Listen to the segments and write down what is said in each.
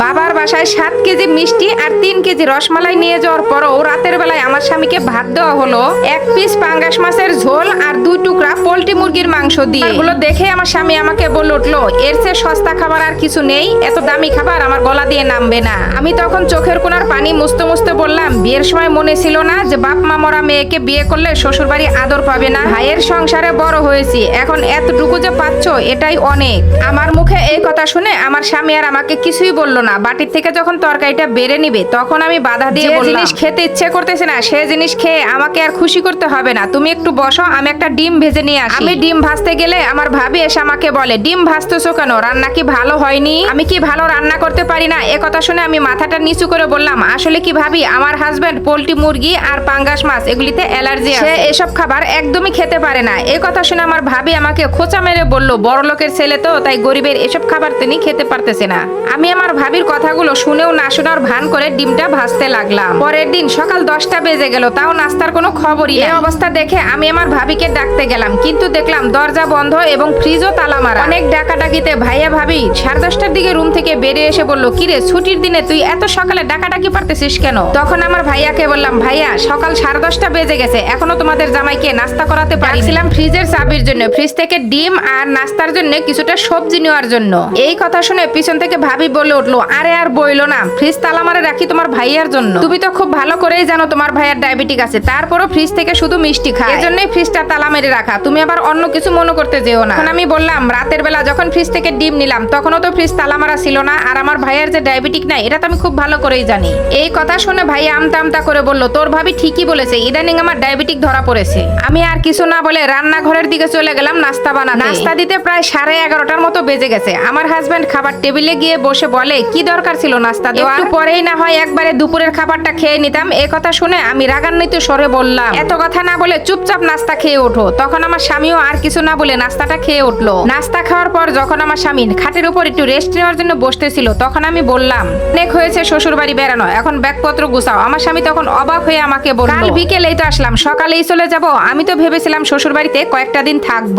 বাবার বাসায় সাত কেজি মিষ্টি আর তিন কেজি রসমালাই নিয়ে যাওয়ার পরও রাতের বেলায় আমার স্বামীকে ভাত দেওয়া হলো। এক পিস পাঙ্গাস মাছের ঝোল আর দুই টুকরা পোলট্রি মুরগির মাংস দিয়ে। এগুলো দেখে আমার স্বামী আমাকে বলে উঠল, এর চেয়ে সস্তা খাবার আর কিছু নেই, এত দামি খাবার আমার গলা দিয়ে নামবে না। আমি তখন চোখের কোনার পানি মুছতে মুছতে বললাম, বিয়ের সময় মনে ছিল না যে বাপ মা মরা মেয়েকে বিয়ে করলে শ্বশুর বাড়ি আদর পাবে না। ভাইয়ের সংসারে বড় হয়েছি, এখন এতটুকু যে পাচ্ছ এটাই অনেক। আমার মুখে এই কথা শুনে আমার স্বামী আর আমাকে কিছুই বলল না বাটির থেকে যখন তরকারিটা বেড়ে নিবে তখন আমি বাধা দিয়ে জিনিস খেতে ইচ্ছে করতেছে না সে জিনিস খেয়ে আমাকে আর খুশি করতে হবে না। তুমি একটু বসো আমি একটা ডিম ভেজে নিয়ে আসি। আমি ডিম ভাজতে গেলে আমার ভাবি এসে আমাকে বলে ডিম ভাজতেছো কেন? রান্না কি ভালো হয়নি? আমি কি ভালো রান্না করতে পারি না? এ কথা শুনে আমি মাথাটা নিচু করে বললাম আসলে কি ভাবি আমার হাজবেন্ড পোলট্রি মুরগি আর পাঙ্গাস মাছ এগুলিতে অ্যালার্জি সে এসব খাবার একদমই খেতে পারে না। এই কথা শুনে আমার ভাবি আমাকে খোঁচা মেরে বলল বড় লোকের ছেলে তো তাই গরিবের এসব খাবার তিনি খেতে পারতেছে না। আমি আমার ভাবির কথাগুলো শুনেও না শোনার ভান করে ডিমটা ভাজতে লাগলাম। পরের দিন সকাল দশটা বেজে গেল, তাও নাস্তার কোনো খবরই এই অবস্থা দেখে আমি আমার ভাবিকে ডাকতে গেলাম, কিন্তু দেখলাম দরজা বন্ধ এবং ফ্রিজও তালা মারা। অনেক ডাকাডাকিতে ভাইয়া ভাবি সাড়ে দশটার দিকে রুম থেকে বেরিয়ে এসে বলল কিরে ছুটির দিনে তুই এত সকালে ডাকাডাকি পারতেছিস কেন? তখন আমার ভাইয়াকে বললাম, ভাইয়া, সকাল সাড়ে দশটা বেজে গেছে, এখনও তোমাদের জামাইকে নাস্তা করাতে পারছিলাম ফ্রিজের চাবির জন্য, ফ্রিজ থেকে ডিম আর নাস্তার জন্য কিছুটা সবজি নেওয়ার জন্য। এই কথা শুনে পিছন থেকে ভাবি বলে উঠল আরে আর বইলো না। ফ্রিজ তালা মারে রাখি তোমার ভাইয়ার জন্য। তুমি তো খুব ভালো করেই জানো তোমার ভাইয়ার ডায়াবেটিক আছে। তারপরও ফ্রিজ থেকে শুধু মিষ্টি খায়। এজন্যই ফ্রিজটা তালা মেরে রাখা। তুমি আবার অন্য কিছু মনে করতে যেও না। এখন আমি বললাম, রাতের বেলা যখন ফ্রিজ থেকে ডিম নিলাম, তখনও তো ফ্রিজ তালা মারা ছিল না। আর আমার ভাইয়ের যে ডায়াবেটিক নাই, এটা তো আমি খুব ভালো করেই জানি। এই কথা শুনে ভাই আমতা আমতা করে বলল, তোর ভাবি ঠিকই বলেছে, ইদানিং আমার ডায়াবেটিক ধরা পড়েছে। আমি আর কিছু না বলে রান্নাঘরের দিকে চলে গেলাম নাস্তা বানাতে। নাস্তা দিতে প্রায় সাড়ে এগারোটার মতো বেজে গেছে। আমার হাজবেন্ড খাবার টেবিলে গিয়ে বসে বলে কি দরকার ছিল নাস্তা দেওয়া? একটু পরেই না হয় একবারে দুপুরের খাবারটা খেয়ে নিতাম। এ কথা শুনে আমি রাগান্বিত স্বরে বললাম এত কথা না বলে চুপচাপ নাস্তা খেয়ে ওঠো। তখন আমার স্বামীও আর কিছু না বলে নাস্তাটা খেয়ে উঠল। নাস্তা খাওয়ার পর যখন আমার স্বামী খাটের উপর একটু রেস্ট নেওয়ার জন্য বসতেছিল তখন আমি বললাম অনেক হয়েছে শ্বশুর বাড়ি বেড়ানো এখন ব্যাগপত্র গুছাও। আমার স্বামী তখন অবাক হয়ে আমাকে বলল কাল বিকেলেই তো আসলাম সকালেই চলে যাব আমি তো ভেবেছিলাম শ্বশুর বাড়িতে কয়েকটা দিন থাকব।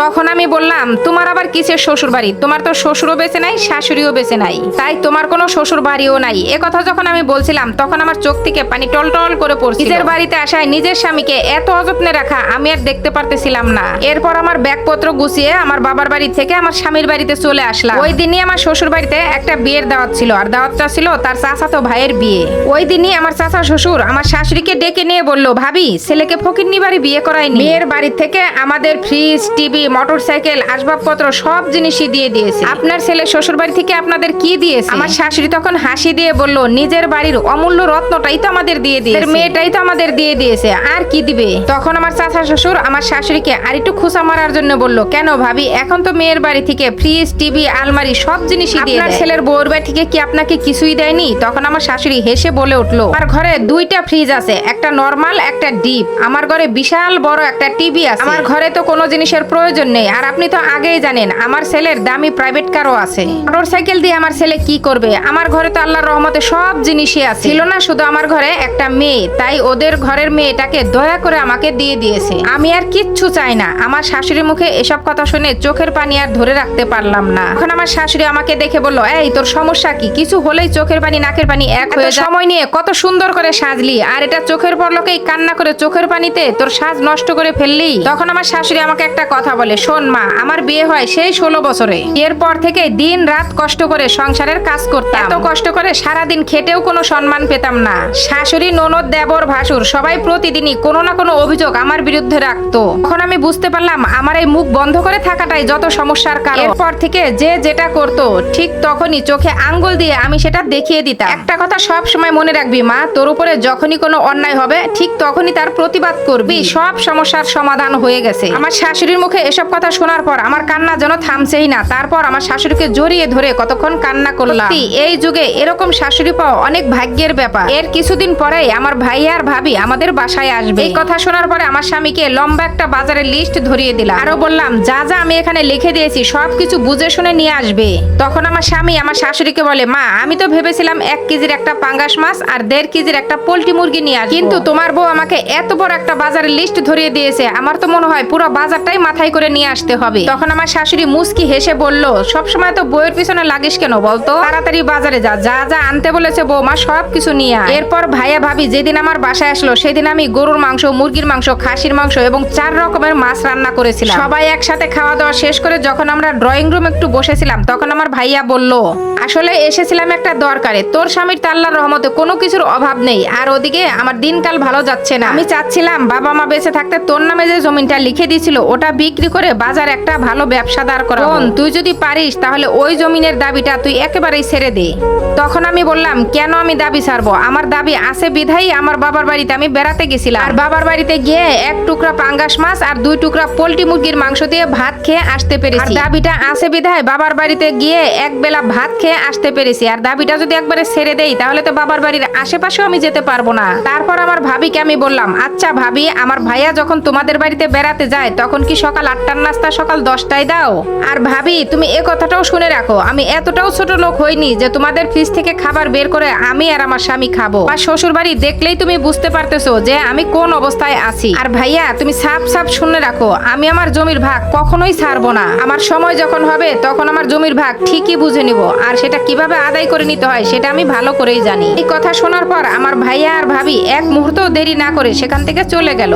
তখন আমি বললাম তোমার আবার কিসের শ্বশুর বাড়ি তোমার তো শ্বশুরও বেঁচে নাই শাশুড়িও বেঁচে নাই। তাই তোমার কোনো শ্বশুর বাড়িও নাই। এ কথা যখন আমি বলছিলাম তখন আমার চোখ থেকে পানি টলটল করে পড়ছে নিজের বাড়িতে আসায় নিজের স্বামীকে এত অযত্নে রাখা আমি আর দেখতে পারতেছিলাম না। এরপর আমার ব্যাগপত্র গুছিয়ে আমার বাবার বাড়ি থেকে আমার স্বামীর বাড়িতে চলে আসলাম। ওই দিনই আমার শ্বশুর বাড়িতে একটা বিয়ের দাওয়াত ছিল আর দাওয়াতটা ছিল তার চাচাতো ভাইয়ের বিয়ে। ওই দিনই আমার চাচা শ্বশুর আমার শাশুড়িকে ডেকে নিয়ে বলল ভাবি ছেলেকে ফকিরনি বাড়ি বিয়ে করায়নি। মেয়ের বাড়ি থেকে আমাদের ফ্রিজ টিভি মোটর সাইকেল আসবাবপত্র সব জিনিসই দিয়ে দিয়েছে। আপনার ছেলে শ্বশুর বাড়ি থেকে আপনাদের কি দিয়েছে। আমার শাশুড়ি তখন হাসি দিয়ে বলল নিজের বাড়ির অমূল্য রত্নটাই তো আমাদের দিয়ে দিয়েছে। মেয়েটাই তো আমাদের দিয়ে দিয়েছে। আর কি দিবে? তখন আমার চাচা শ্বশুর আমার শাশুড়িকে আর একটু খোসা মারার জন্য বলল কেন ভাবি এখন তো মেয়ের বাড়ি থেকে ফ্রিজ টিভি আলমারি সব জিনিসই দিয়ে আপনার ছেলের বউর বাড়ি থেকে কি আপনাকে কিছুই দেয়নি? তখন আমার শাশুড়ি হেসে বলে উঠল আমার ঘরে দুইটা ফ্রিজ আছে একটা নরমাল একটা ডিপ। আমার ঘরে বিশাল বড় একটা টিভি আছে। আমার ঘরে তো কোনো জিনিসের প্রয়োজন নেই। আর আপনি তো আগেই জানেন আমার ছেলের দামি প্রাইভেট কারও আছে। মোটর সাইকেল দিয়ে আমার ছেলে কি করবে? আমার ঘরে তো আল্লাহর রহমতে সব জিনিসই আছে। ছিল না শুধু আমার ঘরে একটা মেয়ে তাই ওদের ঘরের মেয়েটাকে দয়া করে আমাকে দিয়ে দিয়েছে। আমি আর কিচ্ছু চাই না। আমার শাশুড়ির মুখে এসব কথা শুনে চোখের পানি আর ধরে রাখতে পারলাম না। এখন আমার শাশুড়ি আমাকে দেখে বলল এই তোর সমস্যা কি? কিছু হলেই চোখের পানি নাকের পানি এক হয়ে যায়। সময় নিয়ে কত সুন্দর করে সাজলি। আর এটা চোখের পরলোকেই কান্না করে চোখের পানিতে তোর সাজ নষ্ট করে ফেললি? তখন আমার শাশুড়ি আমাকে একটা কথা বলে শোন মা আমার বিয়ে হয় সেই ষোলো বছরে। এরপর থেকে দিন রাত কষ্ট করে সংসারের কাজ করতাম। এত কষ্ট করে সারাদিন খেটেও কোনো সম্মান পেতাম না। শাশুড়ি, ননদ, দেবর, ভাসুর, সবাই প্রতিদিনই কোনো না কোনো অভিযোগ আমার বিরুদ্ধে রাখতো। তখন আমি বুঝতে পারলাম আমার এই মুখ বন্ধ করে থাকাটাই যত সমস্যার কারণ। এরপর থেকে যে যেটা করত, ঠিক তখনই চোখে আঙ্গুল দিয়ে আমি সেটা দেখিয়ে দিতাম। একটা কথা সব সময় মনে রাখবি মা, তোর উপরে যখনই কোনো অন্যায় হবে, ঠিক তখনই তার প্রতিবাদ করবি। সব সমস্যার সমাধান হয়ে গেছে। আমার শাশুড়ির মুখে এসব কথা শোনার পর আমার কান্না যেন থামছেই না। তারপর আমার শাশুড়িকে জড়িয়ে ধরে কতক্ষণ কান্না করলাম। এই যুগে এরকম শাশুড়ি পাওয়া অনেক ভাগ্যের ব্যাপার। এর কিছুদিন পরেই আমার ভাই আর ভাবি আমাদের বাসায় আসবে। এই কথা শোনার পরে আমার স্বামীকে লম্বা একটা বাজারের লিস্ট ধরিয়ে দিলাম। আরও বললাম, যা যা আমি এখানে লিখে দিয়েছি সবকিছু বুঝে শুনে নিয়ে আসবে। তখন আমার স্বামী আমার শাশুড়িকে বলে, মা, আমি তো ভেবেছিলাম এক কেজির একটা পাঙ্গাস মাছ আর দেড় কেজির একটা পোল্ট্রি মুরগি নিয়ে আসব। কিন্তু তোমার বউ আমাকে এত বড় একটা বাজারের লিস্ট ধরিয়ে দিয়েছে, আমার তো মনে হয় পুরো বাজারটাই মাথায় করে নিয়ে আসতে হবে। তখন আমার শাশুড়ি মুস্কি হেসে বলল, সবসময় তো বইয়ের পিছনে লাগিস কেন বলতো? তাড়াতাড়ি বাজারে যা যা যা আনতে বলেছে বৌমা সব কিছু নিয়ে আয়। এরপর ভাইয়া ভাবি যেদিন আমার বাসায় আসলো সেদিন আমি গরুর মাংস মুরগির মাংস খাসির মাংস এবং চার রকমের মাছ রান্না করেছিলাম। সবাই একসাথে খাওয়া দাওয়া শেষ করে যখন আমরা ড্রয়িং রুম একটু বসেছিলাম তখন আমার ভাইয়া বলল আসলে এসেছিলাম একটা দরকারে। তোর স্বামীর তো আল্লাহর রহমতে কোনো কিছুর অভাব নেই। আর ওদিকে আমার দিনকাল ভালো যাচ্ছে না। আমি চাচ্ছিলাম বাবা মা বেঁচে থাকতে তোর নামে যে জমিটা লিখে দিয়েছিল ওটা বিক্রি করে বাজার একটা ভালো ব্যবসা দাঁড় করা তুই যদি পারিস তাহলে ওই জমিনের দাবিটা তুই একেবারেই ছেড়ে দে তখন আমি বললাম, কেন আমি দাবি ছাড়বো? আমার দাবি আছে বিধাই আমার বাবার বাড়িতে আমি বেড়াতে গেছিলাম। আর বাবার বাড়িতে গিয়ে এক টুকরা পাঙ্গাস মাছ আর দুই টুকরা পোলট্রি মুরগির মাংস দিয়ে ভাত খেয়ে আসতে পেরেছি। দাবিটা আছে বিধায় বাবার বাড়িতে গিয়ে এক বেলা ভাত খেয়ে আসতে পেরেছি। আর দাবিটা যদি একবারে ছেড়ে দেই, তাহলে তো বাবার বাড়ির আশেপাশেও আমি যেতে পারব না। তারপর আমার ভাবিকে আমি বললাম আচ্ছা ভাবি, আমার ভাইয়া যখন তোমাদের বাড়িতে বেড়াতে যায়, তখন কি সকাল আটটার নাস্তা সকাল দশটায় দাও? আর ভাবি, তুমি এ কথাটাও শুনে রাখো। আমি এতটাও ছোট লোক হইনি যে তোমাদের ফ্রিজ থেকে খাবার বের করে আমি আর আমার স্বামী খাব। আর শ্বশুর বাড়ি দেখলেই তুমি বুঝতে পারতেছো যে আমি কোন অবস্থায় আছি। আর ভাইয়া, তুমি সাপ সাপ শুনে রাখো, আমি আমার জমির ভাগ কখনোই ছাড়বো না। আমার সময় যখন হবে, তখন আমার জমির ভাগ ঠিকই বুঝে নিব। আর সেটা কীভাবে আদায় করে নিতে হয়, সেটা আমি ভালো করেই জানি। এই কথা শোনার পর আমার ভাইয়া আর ভাবি এক মুহূর্ত দেরি না করে সেখান থেকে চলে গেল।